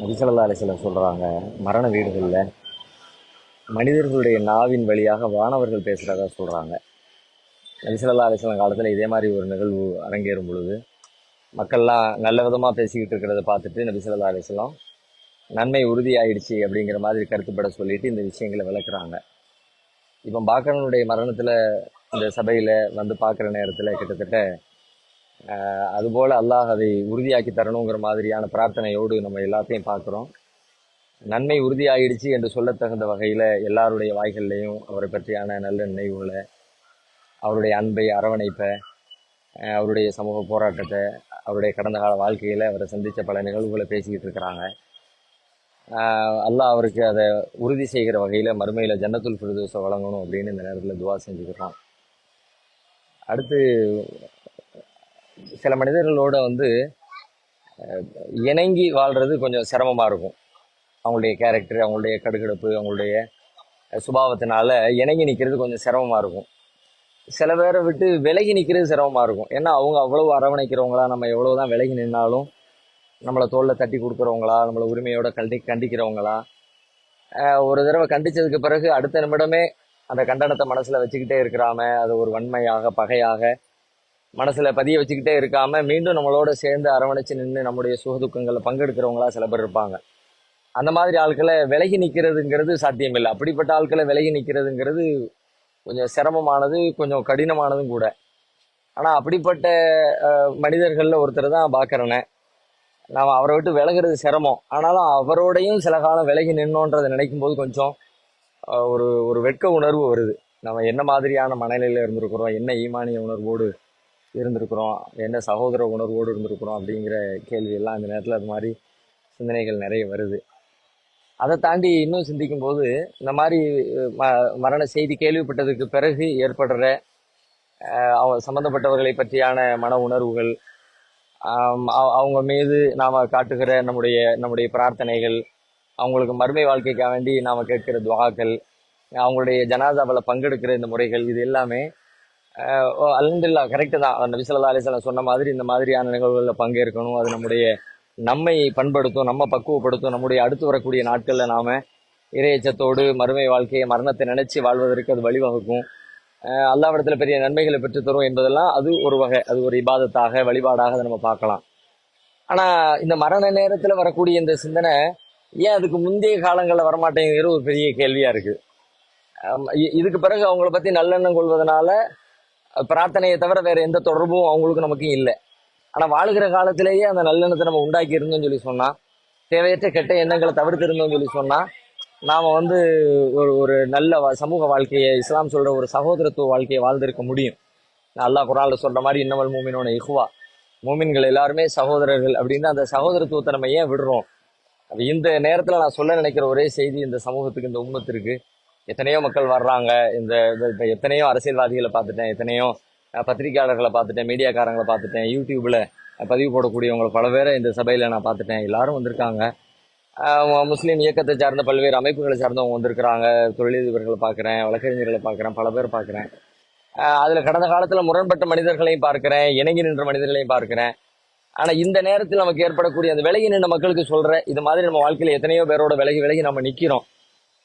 நபிசல்லா அலிசலம் சொல்கிறாங்க மரண வீடுகளில் மனிதர்களுடைய நாவின் வழியாக வானவர்கள் பேசுகிறதா சொல்கிறாங்க நபிசல்லா அலிசலம் காலத்தில் இதே மாதிரி ஒரு நிகழ்வு அரங்கேறும் பொழுது மக்கள்லாம் நல்ல விதமாக பேசிக்கிட்டு இருக்கிறத பார்த்துட்டு நபிசல்லா அலிசலம் நன்மை உறுதியாயிடுச்சு அப்படிங்கிற மாதிரி கருத்துப்பட சொல்லிட்டு இந்த விஷயங்களை விளக்குறாங்க. இப்போ பாக்கரனுடைய மரணத்தில் இந்த சபையில் வந்து பார்க்குற நேரத்தில் கிட்டத்தட்ட அதுபோல் அல்லாஹ் அதை உறுதியாக்கி தரணுங்கிற மாதிரியான பிரார்த்தனையோடு நம்ம எல்லாத்தையும் பார்க்குறோம். நன்மை உறுதியாயிடுச்சு என்று சொல்லத்தகுந்த வகையில் எல்லாருடைய வாய்கள்லேயும் அவரை பற்றியான நல்ல நினைவுகளை அவருடைய அன்பை அரவணைப்பை அவருடைய சமூக போராட்டத்தை அவருடைய கடந்த கால வாழ்க்கையில் அவரை சந்தித்த பல நிகழ்வுகளை பேசிக்கிட்டு இருக்கிறாங்க. அல்லாஹ் அவருக்கு அதை உறுதி செய்கிற வகையில் மறுமையில் ஜன்னத்துல் பிரதோஷம் வழங்கணும் அப்படின்னு இந்த நேரத்தில் துவா செஞ்சுக்கிறோம். அடுத்து சில மனிதர்களோட வந்து இணங்கி வாழ்கிறது கொஞ்சம் சிரமமாக இருக்கும். அவங்களுடைய கேரக்டர் அவங்களுடைய கடுகடுப்பு அவங்களுடைய சுபாவத்தினால இணங்கி நிற்கிறது கொஞ்சம் சிரமமாக இருக்கும். சில பேரை விட்டு விலகி நிற்கிறது சிரமமாக இருக்கும். ஏன்னா அவங்க அவ்வளோ அரவணைக்கிறவங்களா நம்ம எவ்வளோ தான் விலகி நின்னாலும் நம்மளை தோளில் தட்டி கொடுக்குறவங்களா நம்மளை உரிமையோட கண்டி கண்டிக்கிறவங்களா ஒரு தடவை கண்டிச்சதுக்கு பிறகு அடுத்த நிமிடமே அந்த கண்டனத்தை மனசில் வச்சுக்கிட்டே இருக்கிறாம அது ஒரு வன்மையாக பகையாக மனசில் பதிய வச்சுக்கிட்டே இருக்காமல் மீண்டும் நம்மளோட சேர்ந்து அரவணைச்சு நின்று நம்முடைய சுகதுக்கங்களில் பங்கெடுக்கிறவங்களா சில பேர் இருப்பாங்க. அந்த மாதிரி ஆட்களை விலகி நிற்கிறதுங்கிறது சாத்தியமில்லை. அப்படிப்பட்ட ஆட்களை விலகி நிற்கிறதுங்கிறது கொஞ்சம் சிரமமானது கொஞ்சம் கடினமானதும் கூட. ஆனால் அப்படிப்பட்ட மனிதர்களில் ஒருத்தர் தான் பார்க்குறேனே நாம் அவரை விட்டு விலகிறது சிரமம். ஆனாலும் அவரோடையும் சில காலம் விலகி நின்னோன்றதை நினைக்கும் போது கொஞ்சம் ஒரு ஒரு வெட்க உணர்வு வருது. நம்ம என்ன மாதிரியான மனநிலையில் இருந்திருக்கிறோம்? என்ன ஈமானிய உணர்வோடு இருந்திருக்கிறோம். என்ன சகோதர உணர்வோடு இருந்திருக்கிறோம் அப்படிங்கிற கேள்வியெல்லாம் அந்த நேரத்தில் அது மாதிரி சிந்தனைகள் நிறைய வருது. அதை தாண்டி இன்னும் சிந்திக்கும் போது இந்த மாதிரி ம மரண செய்தி கேள்விப்பட்டதுக்கு பிறகு ஏற்படுற அவ சம்மந்தப்பட்டவர்களை பற்றியான மன உணர்வுகள் அவ- அவங்க மீது நாம் காட்டுகிற நம்முடைய நம்முடைய பிரார்த்தனைகள் அவங்களுக்கு மறுமை வாழ்க்கைக்காக வேண்டி நாம் கேட்கிற துவாக்கள் அவங்களுடைய ஜனாதாவில் பங்கெடுக்கிற இந்த முறைகள் இது எல்லாமே அலந்தில்லா கரெக்டு தான். அந்த விசலா அலைஹி சொன்ன மாதிரி இந்த மாதிரியான நிகழ்வுகளில் பங்கேற்கணும். அது நம்முடைய நம்மை பண்படுத்தும் நம்ம பக்குவப்படுத்தும் நம்முடைய அடுத்து வரக்கூடிய நாட்களில் நாம் இறையச்சத்தோடு மறுமை வாழ்க்கையை மரணத்தை நினைச்சு வாழ்வதற்கு அது வழிவகுக்கும். அல்லாவிடத்தில் பெரிய நன்மைகளை பெற்றுத்தரும் என்பதெல்லாம் அது ஒரு வகை அது ஒரு இபாதத்தாக வழிபாடாக அதை நம்ம பார்க்கலாம். ஆனால் இந்த மரண நேரத்தில் வரக்கூடிய இந்த சிந்தனை ஏன் அதுக்கு முந்தைய காலங்களில் வரமாட்டேங்கிற ஒரு பெரிய கேள்வியாக இருக்குது இதுக்கு பிறகு அவங்கள பற்றி நல்லெண்ணம் கொள்வதனால பிரார்த்தனையை தவிர வேற எந்த தொடர்பும் அவங்களுக்கு நமக்கு இல்லை. ஆனால் வாழுகிற காலத்திலேயே அந்த நல்லெண்ணத்தை நம்ம உண்டாக்கி இருந்தோம்னு சொல்லி சொன்னால் தேவையற்ற கெட்ட எண்ணங்களை தவிர்த்து இருந்தோம்னு சொல்லி சொன்னால் நாம் வந்து ஒரு ஒரு நல்ல வா- சமூக வாழ்க்கையை இஸ்லாம் சொல்கிற ஒரு சகோதரத்துவ வாழ்க்கையை வாழ்ந்திருக்க முடியும். அல்லாஹ் குரான்ல சொல்கிற மாதிரி இன்னமல் மூமினோட இஹ்வா. மூமின்கள் எல்லாருமே சகோதரர்கள் அப்படின்னு அந்த சகோதரத்துவத்தை நம்ம ஏன் விடுறோம்? இந்த நேரத்தில் நான் சொல்ல நினைக்கிற ஒரே செய்தி இந்த சமூகத்துக்கு இந்த உண்மத்திற்கு எத்தனையோ மக்கள் வர்றாங்க. இந்த இப்போ எத்தனையோ அரசியல்வாதிகளை பார்த்துட்டேன் எத்தனையோ பத்திரிகையாளர்களை பத்திரிக்கையாளர்களை பார்த்துட்டேன் மீடியாக்காரங்களை பார்த்துட்டேன் யூடியூப்பில் பதிவு போடக்கூடியவங்களை பல பேரை இந்த சபையில் நான் பார்த்துட்டேன். எல்லாரும் வந்திருக்காங்க. முஸ்லீம் இயக்கத்தை சார்ந்த பல்வேறு அமைப்புகளை சார்ந்தவங்க வந்திருக்கிறாங்க. தொழிலதிபர்களை பார்க்குறேன் வழக்கறிஞர்களை பார்க்குறேன் பல பேர் பார்க்குறேன். அதில் கடந்த காலத்தில் முரண்பட்ட மனிதர்களையும் பார்க்குறேன் இணங்கி நின்ற மனிதர்களையும் பார்க்குறேன். ஆனால் இந்த நேரத்தில் நமக்கு ஏற்படக்கூடிய அந்த விலகி நின்ற மக்களுக்கு சொல்கிறேன் இது மாதிரி நம்ம வாழ்க்கையில் எத்தனையோ பேரோட விலகி விலகி நம்ம நிற்கிறோம்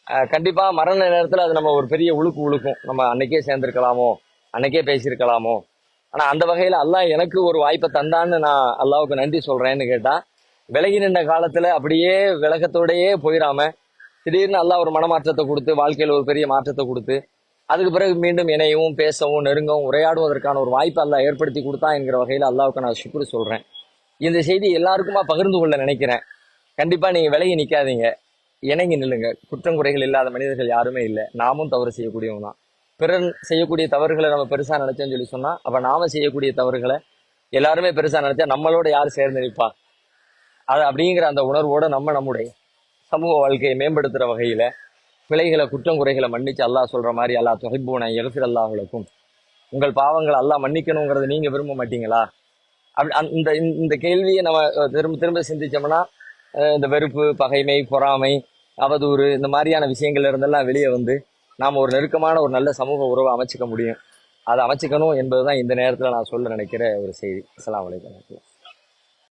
கண்டிப்பா மரண நேரத்தில் அது நம்ம ஒரு பெரிய உழுக்கு உழுக்கும். நம்ம அன்னைக்கே சேர்ந்திருக்கலாமோ அன்னைக்கே பேசியிருக்கலாமோ. ஆனால் அந்த வகையில் அல்லாஹ் எனக்கு ஒரு வாய்ப்பை தந்தான்னு நான் அல்லாவுக்கு நன்றி சொல்றேன்னு கேட்டா விலகி நின்ற காலத்துல அப்படியே விலகத்தோடயே போயிடாம திடீர்னு அல்லாஹ் ஒரு மனமாற்றத்தை கொடுத்து வாழ்க்கையில் ஒரு பெரிய மாற்றத்தை கொடுத்து அதுக்கு பிறகு மீண்டும் இணையவும் பேசவும் நெருங்கவும் உரையாடுவதற்கான ஒரு வாய்ப்பை அல்லாஹ் ஏற்படுத்தி கொடுத்தா என்கிற வகையில் அல்லாவுக்கு நான் சுக்குரு சொல்றேன். இந்த செய்தி எல்லாருக்குமா பகிர்ந்து கொள்ள நினைக்கிறேன். கண்டிப்பா நீங்க விலகி நிக்காதீங்க. இணங்கி நில்லுங்க. குற்றம் குறைகள் இல்லாத மனிதர்கள் யாருமே இல்லை. நாமும் தவறு செய்யக்கூடியவங்க தான். பிறர் செய்யக்கூடிய தவறுகளை நம்ம பெருசா நினைச்சோம்னு சொல்லி சொன்னா அப்ப நாம செய்யக்கூடிய தவறுகளை எல்லாருமே பெருசா நினைச்சா நம்மளோட யார் சேர்ந்து நிற்பா அது அப்படிங்கிற அந்த உணர்வோட நம்ம நம்முடைய சமூக வாழ்க்கையை மேம்படுத்துற வகையில பிழைகளை குற்றம் குறைகளை மன்னிச்சு அல்லாஹ் சொல்ற மாதிரி அல்லாஹ் தொகைப்பூனை எகஃபிர் அல்லாஹுலக்கும் உங்கள் பாவங்களை அல்லாஹ் மன்னிக்கணுங்கிறத நீங்க விரும்ப மாட்டீங்களா? அப்படி அந்த- இந்த இந்த கேள்வியை நம்ம திரும்ப திரும்ப சிந்திச்சோம்னா இந்த வெறுப்பு பகைமை பொறாமை அவதூறு இந்த மாதிரியான விஷயங்கள்ல இருந்தெல்லாம் வெளியே வந்து நாம் ஒரு நெருக்கமான ஒரு நல்ல சமூக உறவை அமைச்சிக்க முடியும். அதை அமைச்சிக்கணும் என்பதுதான் இந்த நேரத்தில் நான் சொல்ல நினைக்கிற ஒரு செய்தி. அஸ்ஸலாமு அலைக்கும்